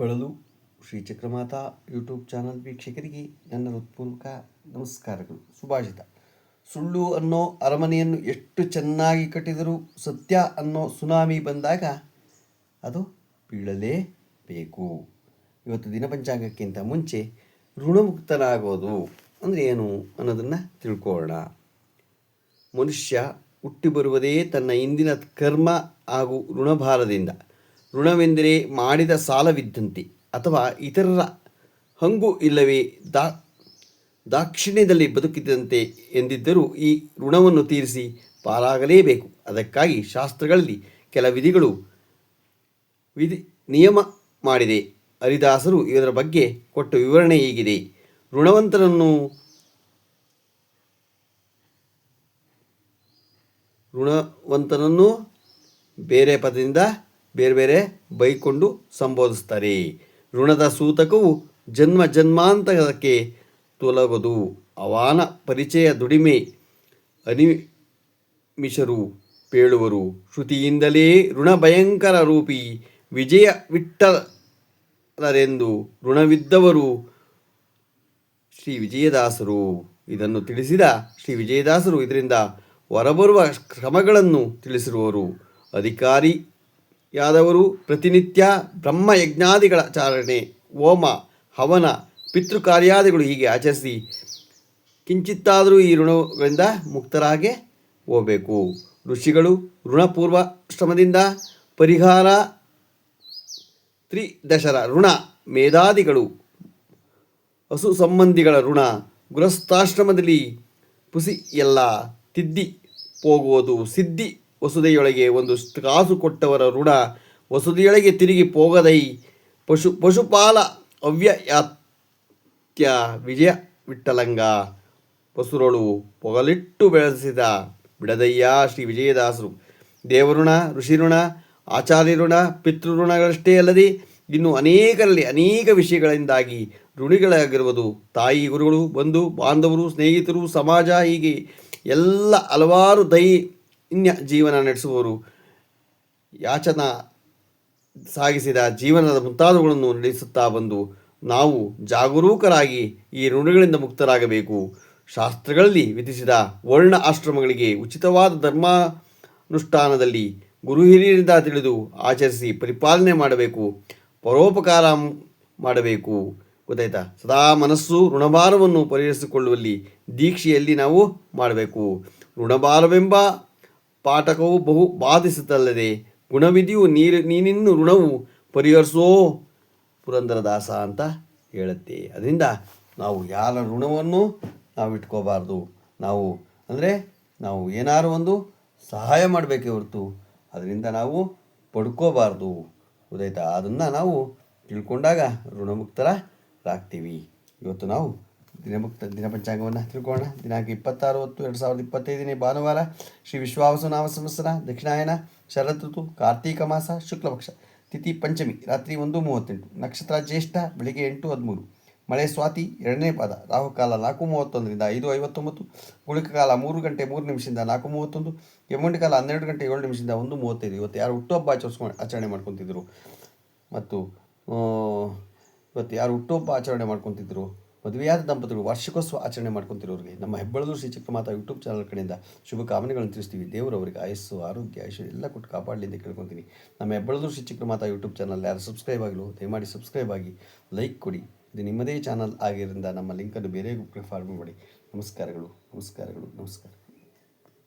ಹೆಬ್ಬಳಲು Shri Chakramata YouTube channel ವೀಕ್ಷಕರಿಗೆ ನನ್ನ ಹೃತ್ಪೂರ್ವಕ ನಮಸ್ಕಾರಗಳು. ಸುಭಾಷಿತ. ಸುಳ್ಳು ಅನ್ನೋ ಅರಮನೆಯನ್ನು ಎಷ್ಟು ಚೆನ್ನಾಗಿ ಕಟ್ಟಿದರೂ ಸತ್ಯ ಅನ್ನೋ ಸುನಾಮಿ ಬಂದಾಗ ಅದು ಬೀಳಲೇಬೇಕು. ಇವತ್ತು ದಿನಪಂಚಾಂಗಕ್ಕಿಂತ ಮುಂಚೆ ಋಣಮುಕ್ತನಾಗೋದು ಅಂದರೆ ಏನು ಅನ್ನೋದನ್ನು ತಿಳ್ಕೊಳ್ಳೋಣ. ಮನುಷ್ಯ ಹುಟ್ಟಿ ಬರುವುದೇ ತನ್ನ ಇಂದಿನ ಕರ್ಮ ಹಾಗೂ ಋಣಭಾರದಿಂದ. ಋಣವೆಂದರೆ ಮಾಡಿದ ಸಾಲವಿದ್ದಂತೆ ಅಥವಾ ಇತರರ ಹಂಗು ಇಲ್ಲವೇ ದಾ, ದಾಕ್ಷಿಣ್ಯದಲ್ಲಿ ಬದುಕಿದಂತೆ ಎಂದಿದ್ದರೂ ಈ ಋಣವನ್ನು ತೀರಿಸಿ ಪಾರಾಗಲೇಬೇಕು ಅದಕ್ಕಾಗಿ ಶಾಸ್ತ್ರಗಳಲ್ಲಿ ಕೆಲ ವಿಧಿಗಳು ವಿಧಿ, ನಿಯಮ ಮಾಡಿದೆ. ಹರಿದಾಸರು ಇದರ ಬಗ್ಗೆ ಕೊಟ್ಟ ವಿವರಣೆ ಹೀಗಿದೆ. ಋಣವಂತರನ್ನು ಋಣವಂತನನ್ನು ಬೇರೆ ಪದದಿಂದ ಬೇರೆ ಬೇರೆ ಬೈಕೊಂಡು ಸಂಬೋಧಿಸ್ತಾರೆ. ಋಣದ ಸೂತಕವು ಜನ್ಮ ಜನ್ಮಾಂತರಕ್ಕೆ ತೊಲಗದು. ಅವಾನ ಪರಿಚಯ ದುಡಿಮೆ ಅನಿಮಿಷರು ಪೇಳುವರು. ಶ್ರುತಿಯಿಂದಲೇ ಋಣ ಭಯಂಕರ ರೂಪಿ ವಿಜಯ ವಿಟ್ಟರೆಂದು ಋಣವಿದ್ದವರು ಶ್ರೀ ವಿಜಯದಾಸರು. ಇದನ್ನು ತಿಳಿಸಿದ ಶ್ರೀ ವಿಜಯದಾಸರು ಇದರಿಂದ ಹೊರಬರುವ ಕ್ರಮಗಳನ್ನು ತಿಳಿಸಿರುವರು. ಅಧಿಕಾರಿಯಾದವರು ಪ್ರತಿನಿತ್ಯ ಬ್ರಹ್ಮಯಜ್ಞಾದಿಗಳ ಚಾರಣೆ ಹೋಮ, ಹವನ, ಪಿತೃಕಾರ್ಯಾದಿಗಳು ಹೀಗೆ ಆಚರಿಸಿ ಕಿಂಚಿತ್ತಾದರೂ ಈ ಋಣಗಳಿಂದ ಮುಕ್ತರಾಗೆ ಹೋಗಬೇಕು. ಋಷಿಗಳು ಋಣಪೂರ್ವ ಶ್ರಮದಿಂದ ಪರಿಹಾರ ತ್ರಿದಶರ ಋಣ, ಮೇಧಾದಿಗಳು ಹಸು ಸಂಬಂಧಿಗಳ ಋಣ, ಗೃಹಸ್ಥಾಶ್ರಮದಲ್ಲಿ ಪುಸಿ ಎಲ್ಲ ತಿದ್ದಿ ಹೋಗುವುದು ಸಿದ್ಧಿ. ವಸುದೆಯೊಳಗೆ ಒಂದು ಕಾಸು ಕೊಟ್ಟವರ ಋಣ ವಸುದೆಯೊಳಗೆ ತಿರುಗಿ ಪೋಗದೈ ಪಶು, ಪಶುಪಾಲ ಅವ್ಯಯಾತ್ಯ ವಿಜಯ ವಿಠಲಂಗ. ಪಸುರಳು ಪೊಗಲಿಟ್ಟು ಬೆಳೆಸಿದ ಬಿಡದಯ್ಯ ಶ್ರೀ ವಿಜಯದಾಸರು. ದೇವಋಣ, ಋಷಿಋಣ, ಆಚಾರ್ಯಋಣ, ಪಿತೃಋಣಗಳಷ್ಟೇ ಅಲ್ಲದೆ ಇನ್ನು ಅನೇಕರಲ್ಲಿ ಅನೇಕ ವಿಷಯಗಳಿಂದಾಗಿ ಋಣಿಗಳಾಗಿರುವುದು. ತಾಯಿ, ಗುರುಗಳು, ಬಂಧು, ಬಾಂಧವರು, ಸ್ನೇಹಿತರು, ಸಮಾಜ ಹೀಗೆ ಎಲ್ಲ ಹಲವಾರು ದೈನ್ಯ ಜೀವನ ನಡೆಸುವವರು ಯಾಚನ ಸಾಗಿಸಿದ ಜೀವನದ ಮುಂತಾದವುಗಳನ್ನು ನಡೆಸುತ್ತಾ ಬಂದು ನಾವು ಜಾಗರೂಕರಾಗಿ ಈ ಋಣಗಳಿಂದ ಮುಕ್ತರಾಗಬೇಕು. ಶಾಸ್ತ್ರಗಳಲ್ಲಿ ವಿಧಿಸಿದ ವರ್ಣ ಆಶ್ರಮಗಳಿಗೆ ಉಚಿತವಾದ ಧರ್ಮಾನುಷ್ಠಾನದಲ್ಲಿ ಗುರು ಹಿರಿಯರಿಂದ ತಿಳಿದು ಆಚರಿಸಿ ಪರಿಪಾಲನೆ ಮಾಡಬೇಕು, ಪರೋಪಕಾರ ಮಾಡಬೇಕು. ಗೊತ್ತಾಯ್ತಾ? ಸದಾ ಮನಸ್ಸು ಋಣಭಾರವನ್ನು ಪರಿಹರಿಸಿಕೊಳ್ಳುವಲ್ಲಿ ದೀಕ್ಷೆಯಲ್ಲಿ ನಾವು ಮಾಡಬೇಕು. ಋಣಭಾರವೆಂಬ ಪಾಠಕವು ಬಹು ಬಾಧಿಸುತ್ತಲ್ಲದೆ ಗುಣವಿಧಿಯು ನೀರು ನೀನಿನ್ನು ಋಣವು ಪರಿಹರಿಸೋ ಪುರಂದರದಾಸ ಅಂತ ಹೇಳುತ್ತೆ. ಅದರಿಂದ ನಾವು ಯಾರ ಋಣವನ್ನು ನಾವು ಇಟ್ಕೋಬಾರ್ದು. ನಾವು ಅಂದರೆ ನಾವು ಏನಾರು ಒಂದು ಸಹಾಯ ಮಾಡಬೇಕೇ ಹೊರತು ಅದರಿಂದ ನಾವು ಪಡ್ಕೋಬಾರ್ದು. ಉದಯ್ತಾ ಅದನ್ನು ನಾವು ತಿಳ್ಕೊಂಡಾಗ ಋಣಮುಕ್ತರಾಗ್ತೀವಿ. ಇವತ್ತು ನಾವು ದಿನಮುಕ್ತ ದಿನಪಂಚಾಂಗವನ್ನು ತಿಳ್ಕೊಳ್ಳೋಣ. ದಿನಾಂಕ ಇಪ್ಪತ್ತಾರು ಹೊತ್ತು ಎರಡು ಸಾವಿರದ ಇಪ್ಪತ್ತೈದನೇ ಭಾನುವಾರ ಶ್ರೀ ವಿಶ್ವಾವಸು ನಾಮ ಸಂವತ್ಸರ ದಕ್ಷಿಣಾಯನ ಶರತ್ ಋತು ಕಾರ್ತೀಕ ಮಾಸ, ಶುಕ್ಲಪಕ್ಷ, ತಿಥಿ ಪಂಚಮಿ, ರಾತ್ರಿ ಒಂದು ಮೂವತ್ತೆಂಟು, ನಕ್ಷತ್ರ ಜ್ಯೇಷ್ಠ, ಬೆಳಿಗ್ಗೆ ಎಂಟು ಹದಿಮೂರು, ಮಳೆ ಸ್ವಾತಿ ಎರಡನೇ ಪಾದ, ರಾಹುಕಾಲ ನಾಲ್ಕು ಮೂವತ್ತೊಂದರಿಂದ ಐದು ಐವತ್ತೊಂಬತ್ತು ಗುಳಿಕ ಕಾಲ ಮೂರು ಗಂಟೆ ಮೂರು ನಿಮಿಷದಿಂದ ನಾಲ್ಕು ಮೂವತ್ತೊಂದು ಯಮುಂಡಿ ಕಾಲ ಹನ್ನೆರಡು ಗಂಟೆ ಏಳು ನಿಮಿಷದಿಂದ ಒಂದು ಮೂವತ್ತೈದು, ಇವತ್ತು ಯಾರು ಹುಟ್ಟುಹಬ್ಬ ಆಚರಿಸ್ಕೊಂಡು ಆಚರಣೆ ಮಾಡ್ಕೊತಿದ್ರು? ಮತ್ತು ಇವತ್ತು ಯಾರು ಹುಟ್ಟುಹಬ್ಬ ಆಚರಣೆ ಮಾಡ್ಕೊತಿದ್ರು? ಮದುವೆಯಾದ ದಂಪತಿಗಳು ವಾರ್ಷಿಕೋತ್ಸವ ಆಚರಣೆ ಮಾಡ್ಕೊತಿರೋರಿಗೆ ನಮ್ಮ ಹೆಬ್ಬಳದು ಶ್ರೀ ಚಿಕ್ಕಮಾತಾ ಯೂಟ್ಯೂಬ್ ಚಾನಲ್ ಕಡೆಯಿಂದ ಶುಭ ಕಾಮನೆಗಳನ್ನು ತಿಳಿಸ್ತೀವಿ. ದೇವರು ಅವರಿಗೆ ಆಯಸ್ಸು, ಆರೋಗ್ಯ, ಐಶ್ವರ್ಯ ಎಲ್ಲ ಕೊಟ್ಟು ಕಾಪಾಡಲಿ ಅಂತ ಕೇಳ್ಕೊತೀನಿ. ನಮ್ಮ ಹೆಬ್ಬಳದು ಶ್ರೀ ಚಿಕ್ಕಮಾತಾ ಯೂಟ್ಯೂಬ್ ಚಾನಲ್ ಯಾರು ಸಬ್ಸ್ಕ್ರೈಬ್ ಆಗಲು ದಯಮಾಡಿ ಸಬ್ಸ್ಕ್ರೈಬ್ ಆಗಿ ಲೈಕ್ ಕೊಡಿ. ಇದು ನಿಮ್ಮದೇ ಚಾನಲ್ ಆಗಿರೋದ್ರಿಂದ ನಮ್ಮ ಲಿಂಕನ್ನು ಬೇರೆ ಗ್ರೂಪ್ಗೆ ಫಾರ್ವರ್ಡ್ ಮಾಡಿ. ನಮಸ್ಕಾರಗಳು ನಮಸ್ಕಾರಗಳು, ನಮಸ್ಕಾರ.